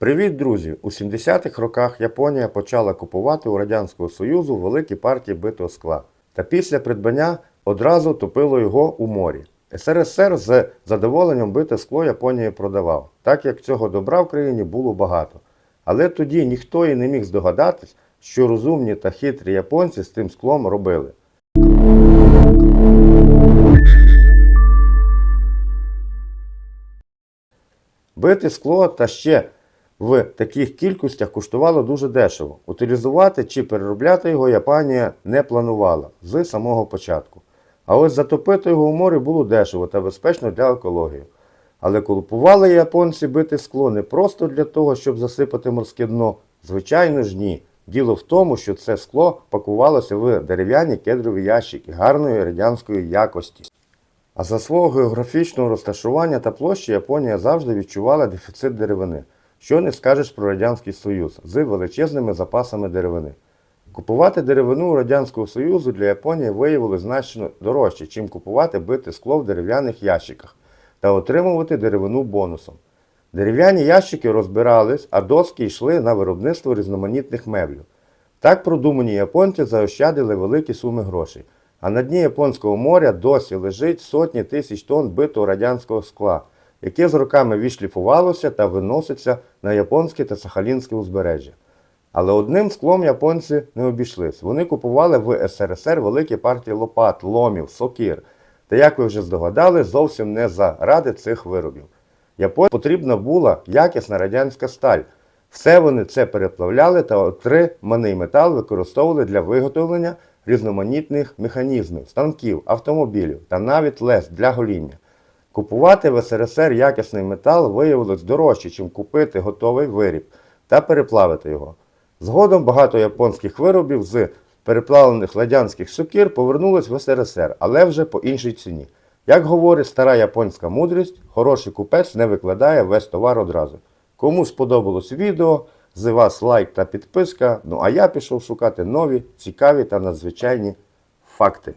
Привіт, друзі! У 70-х роках Японія почала купувати у Радянського Союзу великі партії битого скла. Та після придбання одразу топило його у морі. СРСР з задоволенням бите скло Японії продавав, так як цього добра в країні було багато. Але тоді ніхто і не міг здогадатись, що розумні та хитрі японці з тим склом робили. Бити скло та ще в таких кількостях коштувало дуже дешево. Утилізувати чи переробляти його Японія не планувала з самого початку. А ось затопити його у морі було дешево та безпечно для екології. Але купували японці бити скло не просто для того, щоб засипати морське дно. Звичайно ж ні. Діло в тому, що це скло пакувалося в дерев'яні кедрові ящики гарної радянської якості. А за свого географічного розташування та площі Японія завжди відчувала дефіцит деревини. Що не скажеш про Радянський Союз з величезними запасами деревини. Купувати деревину у Радянського Союзу для Японії виявилось значно дорожче, чим купувати бите скло в дерев'яних ящиках та отримувати деревину бонусом. Дерев'яні ящики розбирались, а доски йшли на виробництво різноманітних меблів. Так продумані японці заощадили великі суми грошей. А на дні Японського моря досі лежить сотні тисяч тонн битого радянського скла, яке з роками відшліфувалося та виноситься на японське та сахалінське узбережжя. Але одним склом японці не обійшлись. Вони купували в СРСР великі партії лопат, ломів, сокир. Та, як ви вже здогадали, зовсім не заради цих виробів. Японії потрібна була якісна радянська сталь. Все вони це переплавляли та отриманий метал використовували для виготовлення різноманітних механізмів, станків, автомобілів та навіть лез для гоління. Купувати в СРСР якісний метал виявилось дорожче, ніж купити готовий виріб та переплавити його. Згодом багато японських виробів з переплавлених радянських сокир повернулись в СРСР, але вже по іншій ціні. Як говорить стара японська мудрість, хороший купець не викладає весь товар одразу. Кому сподобалось відео, з вас лайк та підписка. Ну а я пішов шукати нові, цікаві та надзвичайні факти.